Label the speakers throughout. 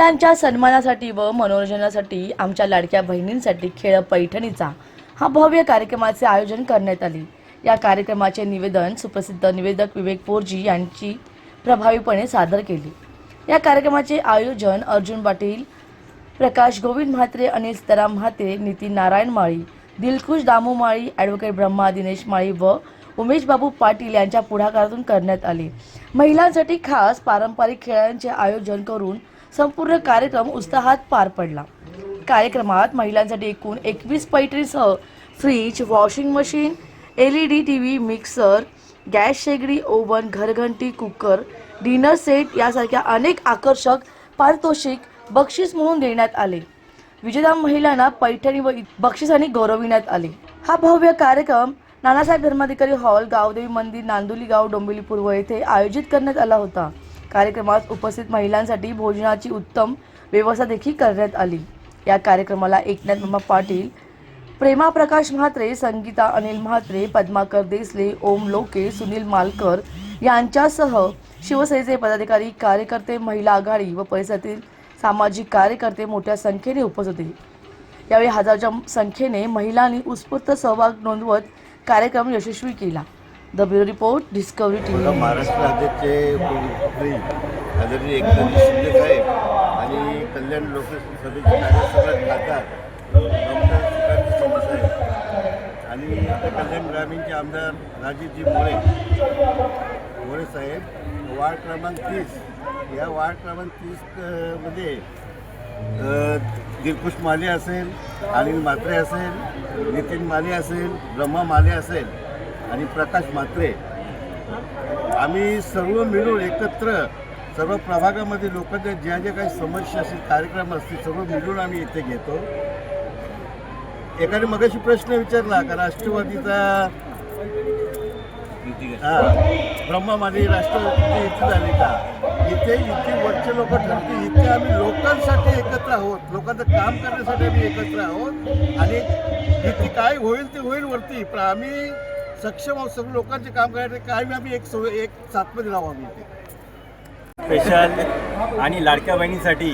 Speaker 1: महिलांच्या सन्मानासाठी व मनोरंजनासाठी आमच्या लाडक्या बहिणींसाठी खेळ पैठणीचा हा भव्य कार्यक्रमाचे आयोजन करण्यात आले. या कार्यक्रमाचे निवेदन सुप्रसिद्ध निवेदक विवेक पोरजी यांची प्रभावीपणे सादर केले. या कार्यक्रमाचे आयोजन अर्जुन पाटील प्रकाश गोविंद म्हात्रे अनिल सीताराम म्हात्रे नितीन नारायण माळी दिलखुश दामू माळी ॲडव्होकेट ब्रह्मा दिनेश माळी व उमेश बाबू पाटील यांच्या पुढाकारातून करण्यात आले. महिलांसाठी खास पारंपरिक खेळांचे आयोजन करून संपूर्ण कार्यक्रम उत्साहात पार पडला. कार्यक्रमात महिलांसाठी एकूण एकवीस पैठणीसह fridge washing machine L E D T V mixer gas शेगडी ओव्हन घरघंटी कुकर डिनर सेट यासारख्या अनेक आकर्षक पारितोषिक बक्षीस म्हणून देण्यात आले. विजेता महिलांना पैठणी व बक्षिसांनी गौरविण्यात आले. हा भव्य कार्यक्रम नानासाहेब धर्माधिकारी हॉल गावदेवी मंदिर नांदुली गाव डोंबिवली पूर्व येथे आयोजित करण्यात आला होता. कार्यक्रमात उपस्थित महिलांसाठी भोजनाची उत्तम व्यवस्था देखील करण्यात आली. या कार्यक्रमाला एकनाथ मामा पाटील प्रेमा प्रकाश म्हात्रे संगीता अनिल म्हात्रे पद्माकर देसले ओम लोके सुनील मालकर यांच्यासह शिवसेनेचे पदाधिकारी कार्यकर्ते महिला आघाडी व परिसरातील सामाजिक कार्यकर्ते मोठ्या संख्येने उपस्थित होते. यावेळी हजारच्या संख्येने महिलांनी उत्स्फूर्त सहभाग नोंदवत कार्यक्रम यशस्वी केला. The bureau report Discovery
Speaker 2: T
Speaker 1: V
Speaker 2: Maharashtra राज्याचे मुख्यमंत्री आदरणीय एकनाथ शिंदे साहेब आणि कल्याण लोकसभेचे राज्यसभा खासदार डॉक्टर श्रीकांत शिंदे साहेब आणि कल्याण ग्रामीणचे आमदार राजीवजी मोरे. मोरे साहेब वार्ड क्रमांक तीस. या वार्ड क्रमांक तीसमध्ये दिलकुश माले असेल अनिल म्हात्रे असेल नितीन माले असेल ब्रह्मा माले असेल. आणि प्रकाश म्हात्रे. आम्ही सर्व मिळून एकत्र सर्व प्रभागामध्ये लोकांच्या ज्या ज्या काही समस्या असतील कार्यक्रम असतील सर्व मिळून आम्ही इथे घेतो. एकाने मगाशी प्रश्न विचारला का राष्ट्रवादीचा हा ब्रह्मा माली राष्ट्रवादी इथे झाली का? इथे इथे वरचे लोक ठरते इथे आम्ही लोकांसाठी एकत्र आहोत. लोकांचं काम करण्यासाठी आम्ही एकत्र आहोत. आणि इथे काय होईल ते होईल वरती. पण आम्ही सक्षम आहोत सर्व लोकांचे काम करण्यासाठी काय आम्ही एक सव एक सातमध्ये राहू आम्ही इथे.
Speaker 3: स्पेशल आणि लाडक्या बहिणीसाठी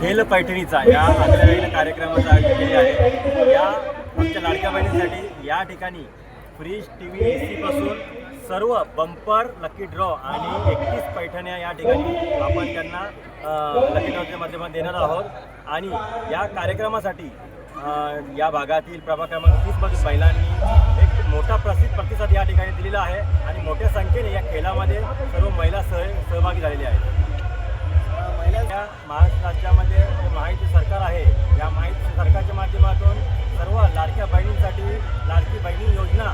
Speaker 3: खेल पैठणीचा या आगळ्या कार्यक्रमाचं आयोजन केले आहे. या आमच्या लाडक्या बहिणीसाठी या ठिकाणी फ्रीज टी व्ही ए सीपासून सर्व बंपर लकी ड्रॉ आणि एकतीस पैठण्या या ठिकाणी आपण त्यांना लकी ड्रॉच्या माध्यमात देणार आहोत. आणि या कार्यक्रमासाठी या भागातील प्रभाग क्रमांक तीसमधील महिलांनी एक मोठा प्रसिद्ध प्रतिसाद या ठिकाणी दिलेला आहे आणि मोठ्या संख्येने या खेळामध्ये सर्व महिला सह सहभागी झालेल्या आहेत. या महाराष्ट्र राज्यामध्ये जे माहिती सरकार आहे या माहिती सरकारच्या माध्यमातून सर्व लाडक्या बहिणींसाठी लाडकी बहिणी योजना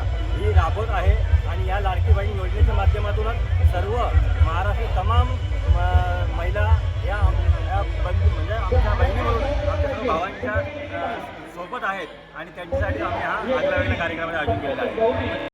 Speaker 3: आणि त्यांच्यासाठी आम्ही हा आगळ्या वेगळ्या आयोजन केलेला आहे.